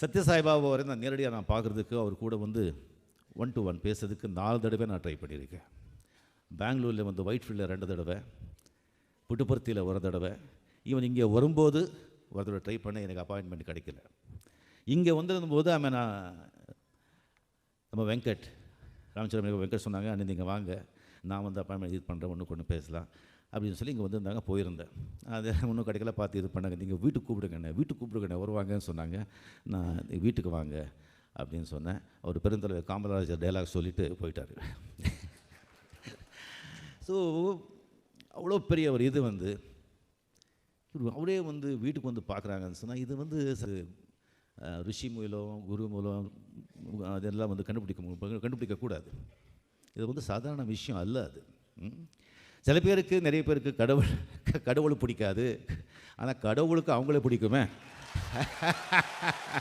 சத்யசாய்பாபா வரை நான் நேரடியாக நான் பார்க்குறதுக்கு அவர் கூட வந்து ஒன் டு ஒன் பேசுறதுக்கு நாலு தடவை நான் ட்ரை பண்ணியிருக்கேன். பெங்களூரில் வந்து ஒயிட் ஃபீல்டில் ரெண்டு தடவை புட்டுப்பருத்தியில் ஒரு தடவை. ஈவன் இங்கே வரும்போது ஒரு தடவை ட்ரை பண்ண எனக்கு அப்பாயின்மெண்ட் கிடைக்கல. இங்கே வந்திருந்தபோது ஆமாம் நான் நம்ம வெங்கட் ராமச்சந்திரன் வெங்கட் சொன்னாங்க அண்ணன் நீங்கள் வாங்க. நான் வந்து அப்பாயின்மெண்ட் இது பண்ணுறேன் ஒன்று கொண்டு பேசலாம் அப்படின்னு சொல்லி இங்கே வந்திருந்தாங்க போயிருந்தேன். அது ஒன்றும் கிடைக்கல பார்த்து இது பண்ணாங்க. நீங்கள் வீட்டுக்கு கூப்பிடுங்கண்ணே வீட்டுக்கு கூப்பிடுங்கண்ணே வருவாங்கன்னு சொன்னாங்க. நான் வீட்டுக்கு வாங்க அப்படின்னு சொன்னேன். அவர் பெருந்தலைவர் காமராஜர் டைலாக் சொல்லிட்டு போயிட்டார். ஸோ அவ்வளோ பெரிய ஒரு இது வந்து அவரே வந்து வீட்டுக்கு வந்து பார்க்குறாங்கன்னு சொன்னால் இது வந்து ரிஷி மூலம் குரு மூலம் அதெல்லாம் வந்து கண்டுபிடிக்க கண்டுபிடிக்கக்கூடாது இது வந்து சாதாரண விஷயம் அல்ல அது. ம். சில பேருக்கு நிறைய பேருக்கு கடவுள் கடவுள் பிடிக்காது. ஆனால் கடவுளுக்கு அவங்களே பிடிக்குமே.